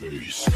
Peace.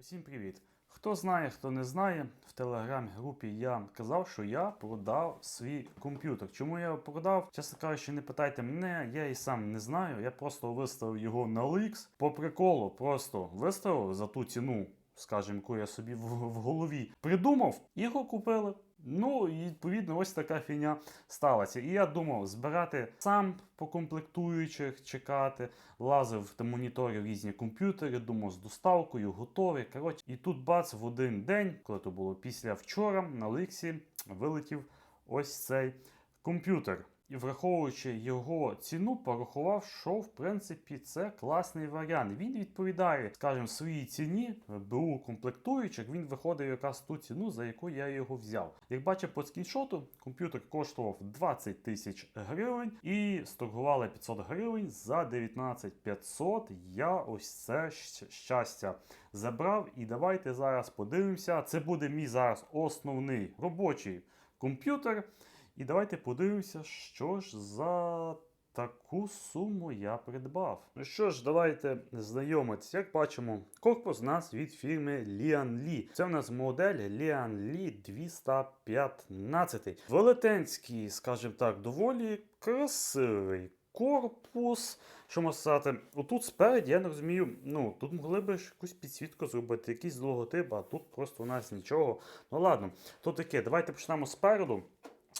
Усім привіт! Хто знає, хто не знає, в телеграм-групі я казав, що я продав свій комп'ютер. Чому я його продав? Чесно кажучи, не питайте мене, я і сам не знаю. Я просто виставив його на OLX. По приколу, просто виставив за ту ціну, скажімо, яку я собі в, в голові придумав, його купили. Ну і відповідно ось така фігня сталася. І я думав збирати сам по комплектуючих, чекати, лазив та моніторив різні комп'ютери, думав з доставкою, готовий. Коротше, і тут бац в один день, коли то було після вчора, на Ликсі вилетів ось цей комп'ютер. І враховуючи його ціну, порахував, що в принципі це класний варіант. Він відповідає, скажімо, своїй ціні БУ комплектуючих. Він виходить якраз ту ціну, за яку я його взяв. Як бачив по скріншоту, комп'ютер коштував 20 тисяч гривень і сторгували 500 гривень за 19 500. Я ось це щастя забрав. І давайте зараз подивимося. Це буде мій зараз основний робочий комп'ютер. І давайте подивимося, що ж за таку суму я придбав. Ну що ж, давайте знайомитися. Як бачимо, корпус у нас від фірми Li. Це у нас модель Li 215. Велетенський, скажімо так, доволі красивий. Корпус, що можна сказати, отут спереді, я не розумію, ну тут могли б якусь підсвітку зробити, якийсь логотип, а тут просто у нас нічого. Ну ладно, то таке, давайте почнемо спереду.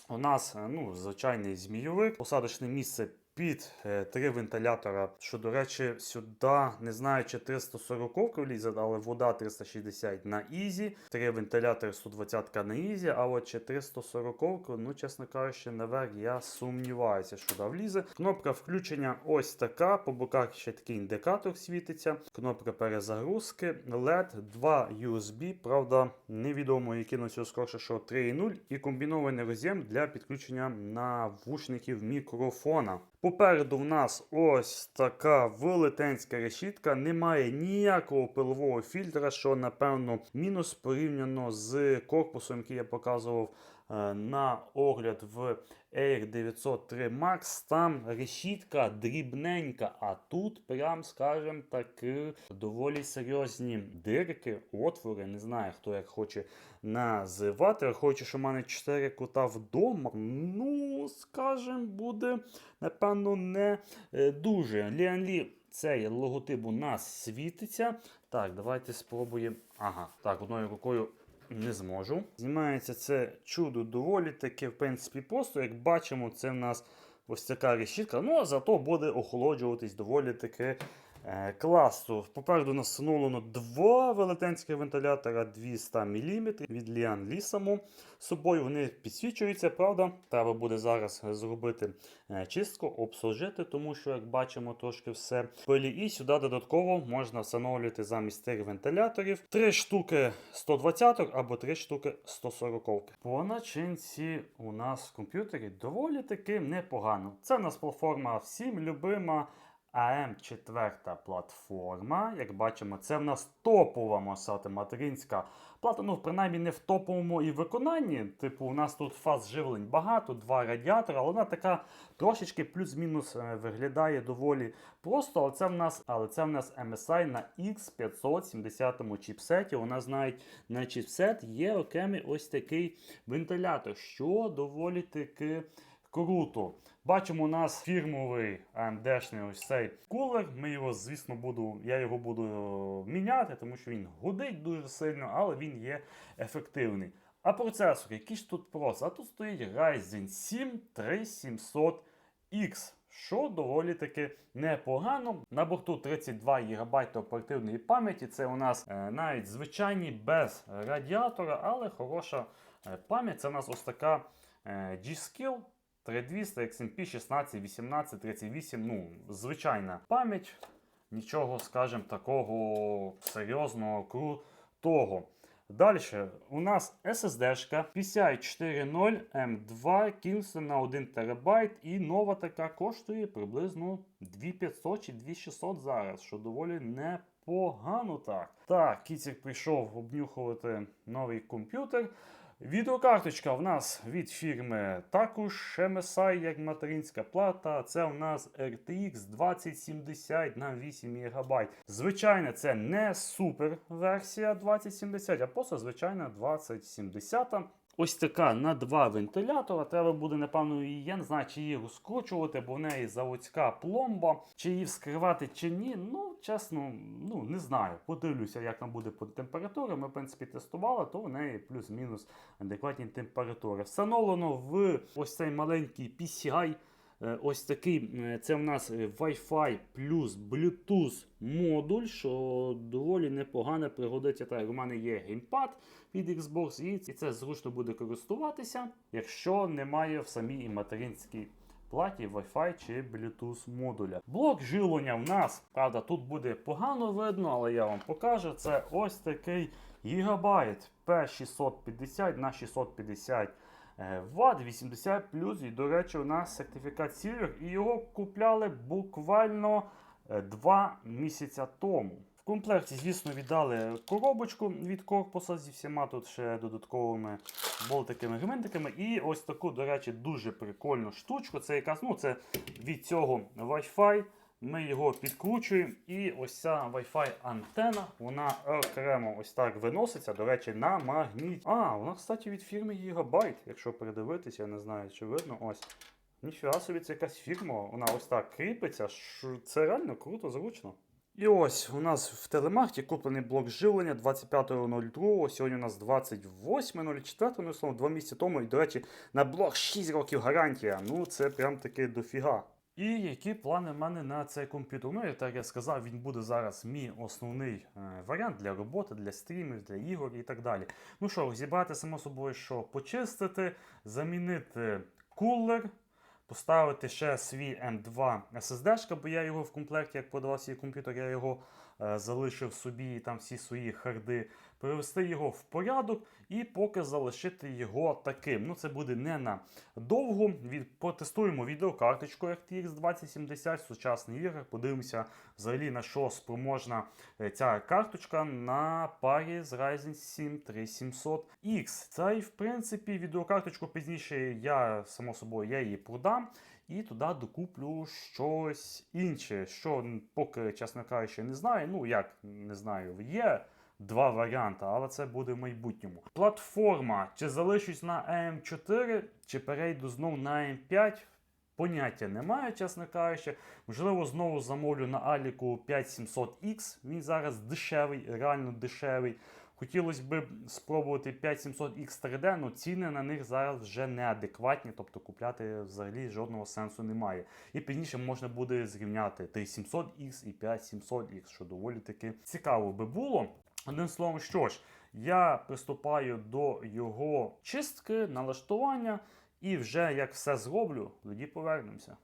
У нас е, ну, звичайний змійовик, посадочне місце під е, три вентилятора. Що, до речі, сюди не знаю, чи 340 влізе, але вода 360 на Ізі, три вентилятори 120 на Ізі, а от чи 340, ну, чесно кажучи, наверх я сумніваюся, що туди влізе. Кнопка включення ось така. По боках ще такий індикатор світиться. Кнопка перезагрузки, LED, 2 USB. Правда, невідомо, який на цього скорше, що 3.0 і комбінований роз'єм для підключення навушників мікрофона. Попереду в нас ось така велетенська решітка. Немає ніякого пилового фільтра, що напевно мінус порівняно з корпусом, який я показував на огляд в Air 903 Max. Там решітка дрібненька, а тут, прям скажем таки, доволі серйозні дирки, отвори. Не знаю, хто як хоче називати. Враховуючи, що в мене 4 кута вдома. Ну, скажем, буде, напевно, не е, дуже. Ліанлі. Цей логотип у нас світиться. Так, давайте спробуємо. Ага, так, одною рукою не зможу. Знімається це чудо доволі таке, в принципі, просто. Як бачимо, це в нас ось така решітка. Ну, а зато буде охолоджуватись доволі таки е, класно. Попереду у нас встановлено два велетенських вентилятора 200 мм від Lian Li само собою. Вони підсвічуються, правда. Треба буде зараз зробити е, чистку, обслужити, тому що, як бачимо, трошки все пилі. І сюди додатково можна встановлювати замість тих вентиляторів 3 штуки 120 або 3 штуки 140. По начинці у нас в комп'ютері доволі таки непогано. Це у нас платформа всім любима. АМ4 платформа. Як бачимо, це в нас топова можна материнська плата. Ну, принаймні не в топовому і виконанні. Типу, у нас тут фаз живлень багато, два радіатори, але вона така трошечки плюс-мінус е, виглядає доволі просто. Але це в нас, але це в нас MSI на X570 чіпсеті. У нас навіть на чіпсет є окремий ось такий вентилятор, що доволі таки. Круто. Бачимо, у нас фірмовий AMD-шний ось цей кулер. Ми його, звісно, буду, я його буду е, міняти, тому що він гудить дуже сильно, але він є ефективний. А процесор, який ж тут процесор? А тут стоїть Ryzen 7 3700X. Що доволі таки непогано. На борту 32 ГБ оперативної пам'яті. Це у нас е, навіть звичайні без радіатора, але хороша е, пам'ять. Це у нас ось така е, G-Skill 3200 XMP 16, 18, 38. Ну, звичайна пам'ять. Нічого, скажімо, такого серйозного, крутого. Далі у нас SSD-шка PCI 4.0 M2 Kingston на 1 ТБ і нова така коштує приблизно 2500 чи 2600 зараз, що доволі непогано так. Так, Кіцік прийшов обнюхувати новий комп'ютер. Відеокарточка в нас від фірми також MSI, як материнська плата. Це у нас RTX 2070 на 8 ГБ. Звичайно, це не супер версія 2070, а просто звичайна 2070. Ось така на два вентилятора. Треба буде, напевно, її, я не знаю, чи її розкручувати, бо в неї заводська пломба. Чи її вскривати, чи ні. Ну, чесно, ну не знаю. Подивлюся, як там буде по температурі. Ми, в принципі, тестували, то в неї плюс-мінус адекватні температури. Встановлено в ось цей маленький PCI. Е, Ось такий, е, це в нас е, Wi-Fi плюс Bluetooth модуль, що доволі непогано пригодиться. Так, у мене є геймпад від Xbox, і це зручно буде користуватися, якщо немає в самій материнській платі Wi-Fi чи Bluetooth модуля. Блок живлення в нас, правда, тут буде погано видно, але я вам покажу. Це ось такий гігабайт P650 на 650 е, Вт 80 І, до речі, у нас сертифікат Silver, і його купляли буквально 2 місяця тому. В комплекті, звісно, віддали коробочку від корпуса зі всіма тут ще додатковими болтиками, гвинтиками. І ось таку, до речі, дуже прикольну штучку. Це якраз ну, це від цього Wi-Fi. Ми його підкручуємо, і ось ця Wi-Fi антена, вона окремо ось так виноситься, до речі, на магніт. А, вона, кстати, від фірми Gigabyte, якщо передивитися, я не знаю, чи видно. Ось. Ніфіга собі, це якась фірма, вона ось так кріпиться. Це реально круто, зручно. І ось у нас в телемарті куплений блок живлення 25.02. Сьогодні у нас 28.04, ну словом, два місяці тому. І, до речі, на блок 6 років гарантія. Ну, це прям таки дофіга. І які плани в мене на цей комп'ютер? Ну, як я сказав, він буде зараз мій основний е, варіант для роботи, для стрімів, для ігор і так далі. Ну що, зібрати само собою, що почистити, замінити кулер, поставити ще свій M2 SSD, бо я його в комплекті, як продавав свій комп'ютер, я його залишив собі там всі свої харди, привести його в порядок і поки залишити його таким. Ну, це буде не на довго. Від, потестуємо відеокарточку RTX 2070, в сучасний ігор. Подивимося взагалі на що спроможна е, ця карточка на парі з Ryzen 7 3700X. Це і в принципі відеокарточку пізніше я само собою я її продам. І туди докуплю щось інше, що поки, чесно кажучи, не знаю. Ну як не знаю, є два варіанти, але це буде в майбутньому. Платформа, чи залишусь на AM4, чи перейду знов на AM5. Поняття немає, чесно кажучи. Можливо, знову замовлю на Аліку 5700X. Він зараз дешевий, реально дешевий. Хотілося б спробувати 5700X 3D, але ціни на них зараз вже неадекватні, тобто купляти взагалі жодного сенсу немає. І пізніше можна буде зрівняти 3700X і 5700X, що доволі таки цікаво би було. Одним словом, що ж, я приступаю до його чистки, налаштування, і вже як все зроблю, тоді повернемося.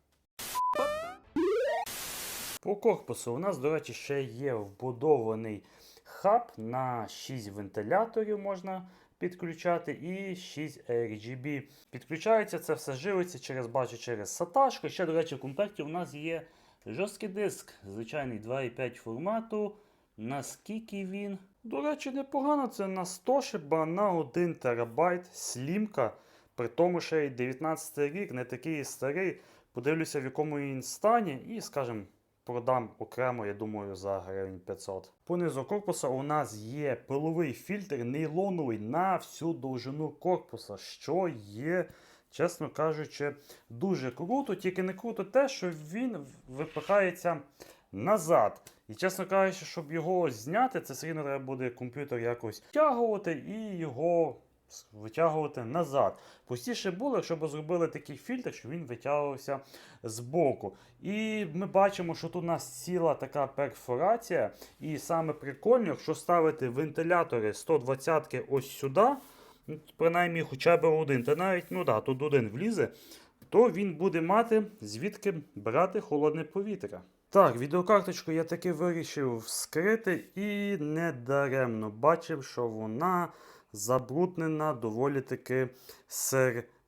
По корпусу у нас, до речі, ще є вбудований хаб на 6 вентиляторів можна підключати і 6 RGB. Підключається це все живиться через бачу через SATA. Ще, до речі, в комплекті у нас є жорсткий диск, звичайний 2,5 формату. Наскільки він? До речі, непогано. Це на 100 шиба на 1 терабайт слімка. При тому, що й 19 рік, не такий старий. Подивлюся, в якому він стані, і, скажімо, продам окремо, я думаю, за гривень 500. Понизу корпуса у нас є пиловий фільтр нейлоновий на всю довжину корпуса, що є, чесно кажучи, дуже круто. Тільки не круто те, що він випихається назад. І, чесно кажучи, щоб його зняти, це все рівно треба буде комп'ютер якось втягувати і його витягувати назад. Простіше було, якщо б зробили такий фільтр, що він витягувався з боку. І ми бачимо, що тут у нас ціла така перфорація. І саме прикольно, якщо ставити вентилятори 120-ки ось сюди, ну, принаймні хоча б один, та навіть ну да, тут один влізе, то він буде мати звідки брати холодне повітря. Так, відеокарточку я таки вирішив вскрити і недаремно бачив, що вона забруднена доволі таки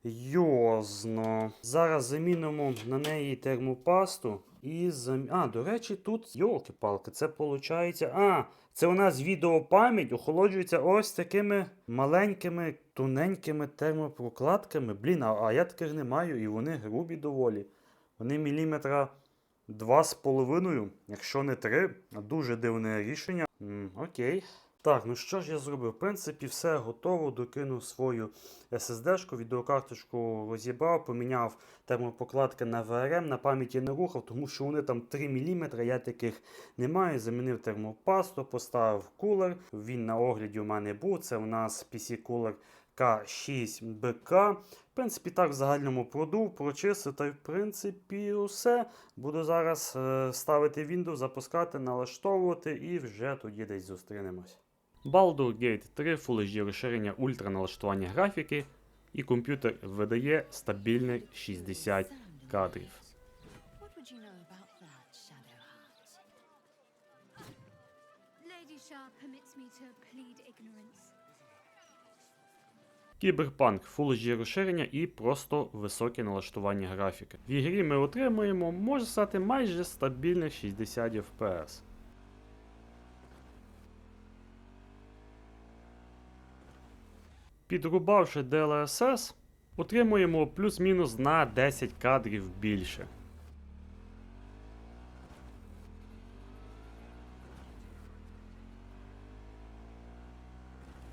Серйозно. Зараз замінимо на неї термопасту і зам... А, до речі, тут йолки-палки, це виходить. А, це у нас відеопам'ять охолоджується ось такими маленькими, тоненькими термопрокладками. Блін, а, а я таких не маю, і вони грубі доволі. Вони міліметра два з половиною, якщо не три. Дуже дивне рішення. М, окей. Так, ну що ж я зробив? В принципі, все готово. Докинув свою SSD-шку, відеокарточку розібрав, поміняв термопокладки на VRM, на пам'яті не рухав, тому що вони там 3 мм, я таких не маю. Замінив термопасту, поставив кулер. Він на огляді у мене був. Це у нас PC-кулер К6БК. В принципі, так в загальному продув, прочистив, та в принципі все. Буду зараз е, ставити Windows, запускати, налаштовувати і вже тоді десь зустрінемось. Baldur Gate 3 Full HD розширення ультра налаштування графіки, і комп'ютер видає стабільних 60 кадрів. Кіберпанк Full HD розширення і просто високе налаштування графіки. В ігрі ми отримуємо, може стати майже стабільних 60 FPS. Підрубавши DLSS, отримуємо плюс-мінус на 10 кадрів більше.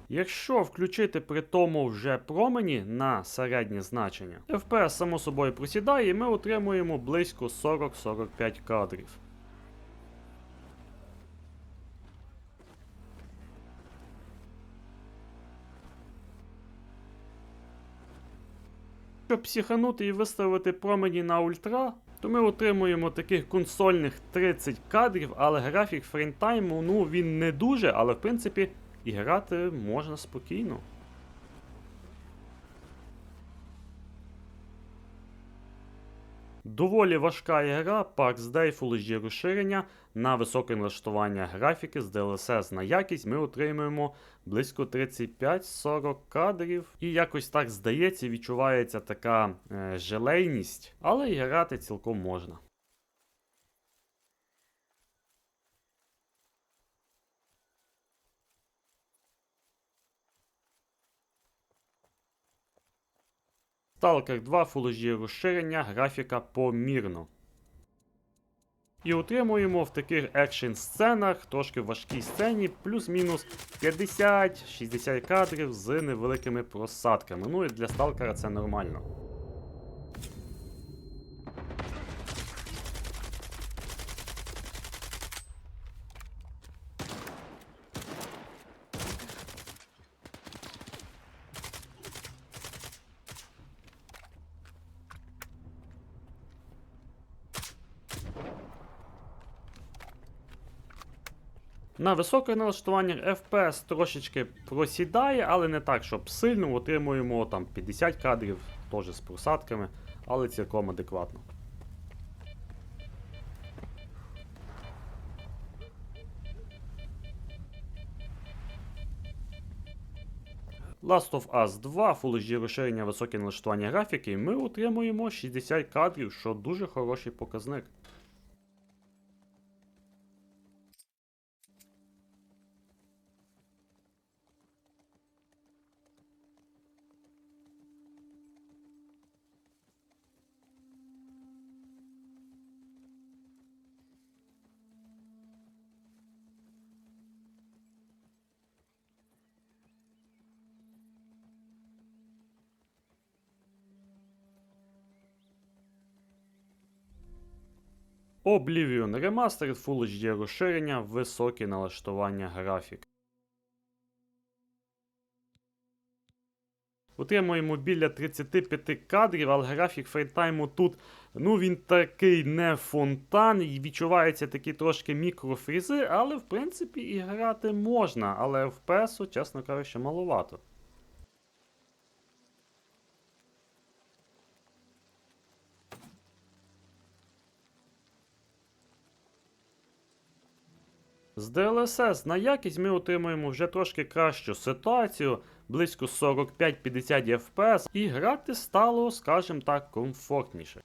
Якщо включити при тому вже промені на середнє значення, FPS само собою просідає і ми отримуємо близько 40-45 кадрів. Щоб психанути і виставити промені на ультра, то ми отримуємо таких консольних 30 кадрів, але графік фреймтайму, ну він не дуже, але в принципі і грати можна спокійно. Доволі важка ігра, Parks Day Full HD розширення на високе налаштування графіки з DLSS на якість ми отримуємо близько 35-40 кадрів. І якось так здається, відчувається така е, желейність, але і грати цілком можна. Stalker 2 Full HD розширення, графіка помірно. І отримуємо в таких екшн сценах, трошки важкій сцені, плюс-мінус 50-60 кадрів з невеликими просадками. Ну і для сталкера це нормально. На високих налаштуваннях FPS трошечки просідає, але не так, щоб сильно отримуємо там 50 кадрів, теж з просадками, але цілком адекватно. Last of Us 2 Full HD розширення високе налаштування графіки, ми отримуємо 60 кадрів, що дуже хороший показник. Oblivion Remastered Full HD розширення, високі налаштування графік. Отримуємо біля 35 кадрів, але графік фреймтайму тут, ну він такий не фонтан, і відчуваються такі трошки мікрофрізи, але в принципі і грати можна, але FPS, чесно кажучи, маловато. З DLSS на якість ми отримуємо вже трошки кращу ситуацію. близько 45-50 FPS, і грати стало, скажімо так, комфортніше.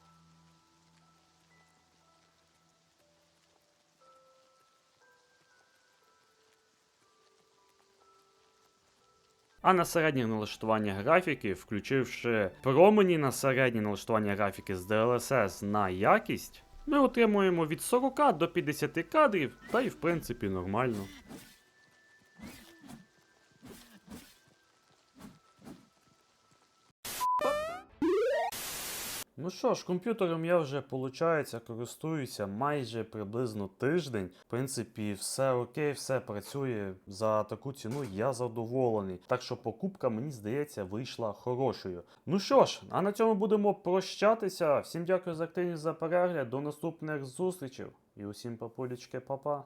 А на середнє налаштування графіки, включивши промені на середнє налаштування графіки з DLSS на якість, ми отримуємо від 40 до 50 кадрів, та й в принципі нормально. Ну що ж, комп'ютером я вже, виходить, користуюся майже приблизно тиждень. В принципі, все окей, все працює. За таку ціну я задоволений. Так що покупка, мені здається, вийшла хорошою. Ну що ж, а на цьому будемо прощатися. Всім дякую за активність за перегляд. До наступних зустрічей. І усім папулечки, па-па.